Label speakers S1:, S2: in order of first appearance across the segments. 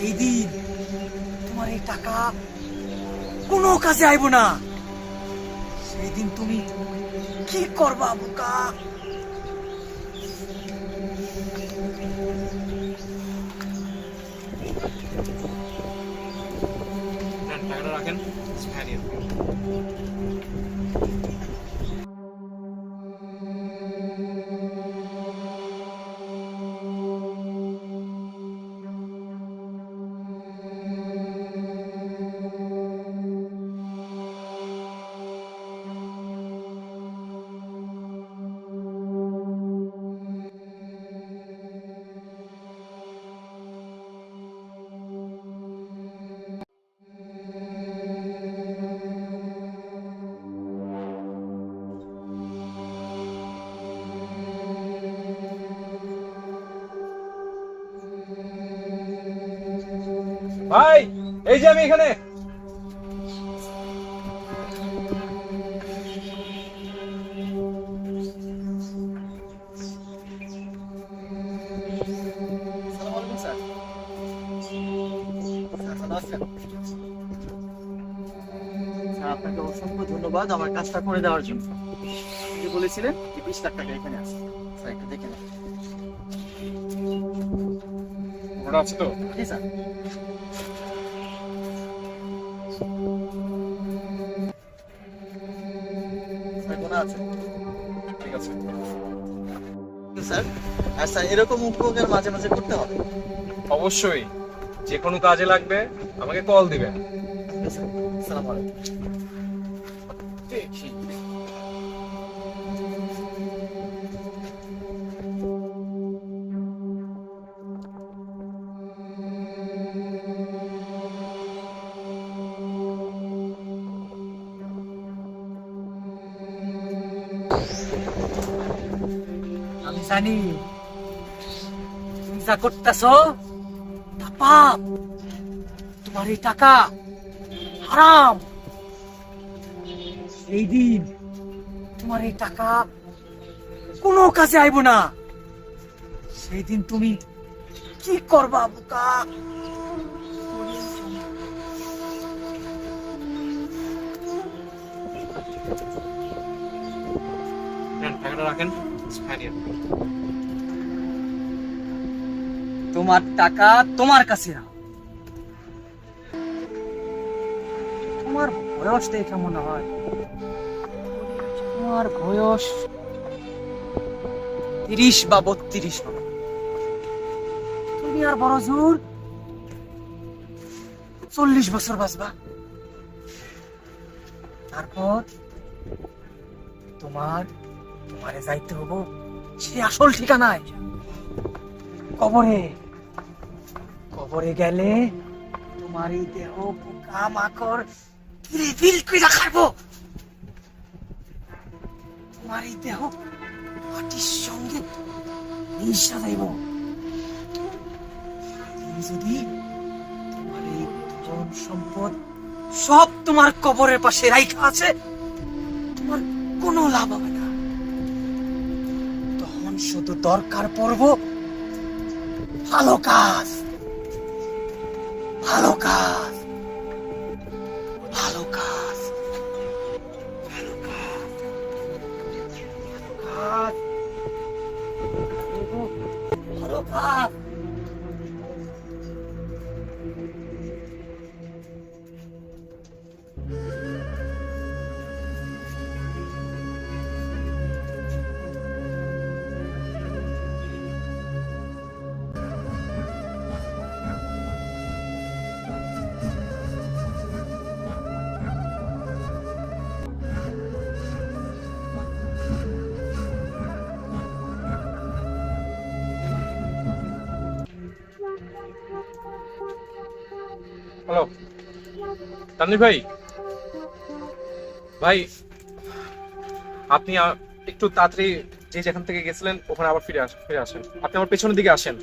S1: সেই দিন তোমার এই টাকা কোনো কাজে আইব না। সেই দিন তুমি কি করবা, বোকা?
S2: টাকাটা রাখেন। ভাই এই যে আমি এখানে।
S1: আপনাকে অসংখ্য ধন্যবাদ আমার কাজটা করে দেওয়ার জন্য। আপনি যে বলেছিলেন যে বিশ লাখ টাকা এখানে আছে। স্যার একটু দেখে নেন।
S2: আছে তো?
S1: জি স্যার। আছে।
S2: ঠিক আছে।
S1: স্যার আর স্যার এরকম উপকার মাঝে মাঝে করতে হবে।
S2: অবশ্যই। যে কোনো কাজে লাগবে আমাকে কল দিবেন।
S1: আসসালামু আলাইকুম। আমি জানি। তুমি যা করতেছ পাপ। তোমার এই টাকা হারাম। এই দিন তোমার এই টাকা কোনো কাজে আইব না। সেই দিন তুমি কি করবা, বোকা? তোমার টাকা তোমার কাছে নাও তোমার বয়স দেখে মনে হয়। তোমার বয়স তিরিশ বা বত্রিশ হবে। তুমি আর বড় জোর চল্লিশ বছর বাঁচবা। তারপর তোমার তোমারে যাইতে হব। সে আসল ঠিকানায়। কবরে। কবরে গেলে তোমার এই দেহ, পোকা, মাকড় ফিরে ফিল করে খাব? তোমার এই দেহ মাটির সঙ্গে মিশা যাইব যদি তোমার এই ধন সম্পদ সব তোমার কবরের পাশে রাইখা আছে, তোমার কোনো লাভ হবে না। শুধু দরকার পড়ব ভালো কাজ। ভালো কাজ। ভালো কাজ।
S2: হ্যালো। তানভীর ভাই। ভাই আপনি একটু তাড়াতাড়ি যে যেখান থেকে গেছিলেন ওখানে আবার ফিরে আস ফিরে আসেন। আপনি আমার পেছনের দিকে আসেন।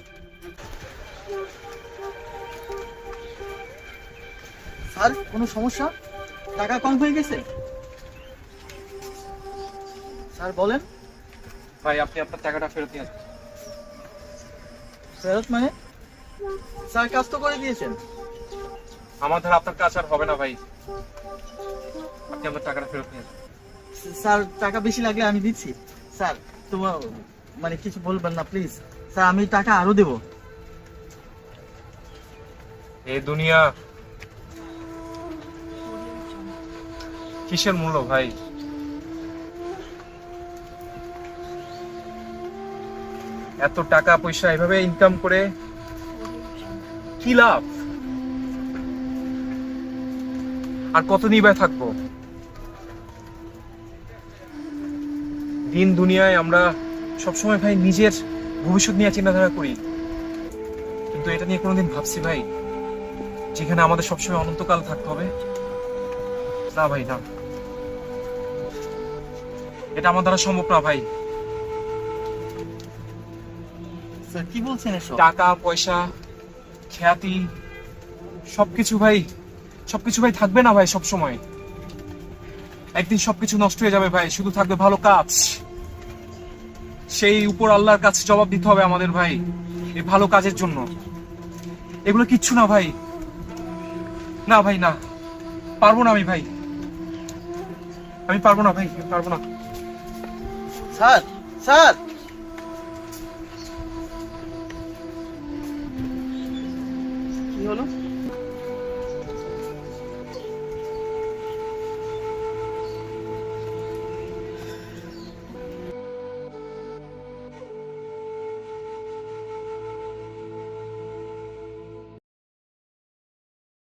S1: স্যার কোনো সমস্যা? টাকা কম হয়ে গেছে? স্যার বলেন।
S2: ভাই আপনি আপনার টাকাটা ফেরত নিয়ে আসেন।
S1: ফেরত মানে?
S3: স্যার কাজ তো করে দিয়েছেন।
S2: আমার ধারা আপনার কাজ আর হবে না ভাই। আপনি আমার টাকাটা ফেরত নিয়ে
S3: স্যার টাকা বেশি লাগলে আমি দিচ্ছি। স্যার তোমার মানে কিছু বলবেন না প্লিজ। স্যার আমি টাকা আরও দেবো।
S2: এই দুনিয়া কিসের মূল্য ভাই? এত টাকা পয়সা এভাবে ইনকাম করে কি লাভ? আর কত নিবায় থাকব? দিন দুনিয়ায় আমরা সবসময় ভাই নিজের ভবিষ্যৎ নিয়ে চিন্তাধারা করি। কিন্তু এটা নিয়ে কোনোদিন ভাবছি ভাই যেখানে আমাদের সবসময় অনন্তকাল থাকতে হবে। না ভাই না। এটা আমার দ্বারা সম্ভব না ভাই।
S3: কি বলছেন
S2: টাকা পয়সা খ্যাতি সবকিছু ভাই সবকিছু ভাই থাকবে না ভাই সবসময়। একদিন সবকিছু নষ্ট হয়ে যাবে ভাই, শুধু থাকবে ভালো কাজ। সেই উপর আল্লাহর কাছে জবাব দিতে হবে আমাদের ভাই, এই ভালো কাজের জন্য। এগুলো কিচ্ছু না ভাই। না ভাই, না। পারব না আমি ভাই। আমি পারব না ভাই পারব না।
S3: Sir sir. কি হলো?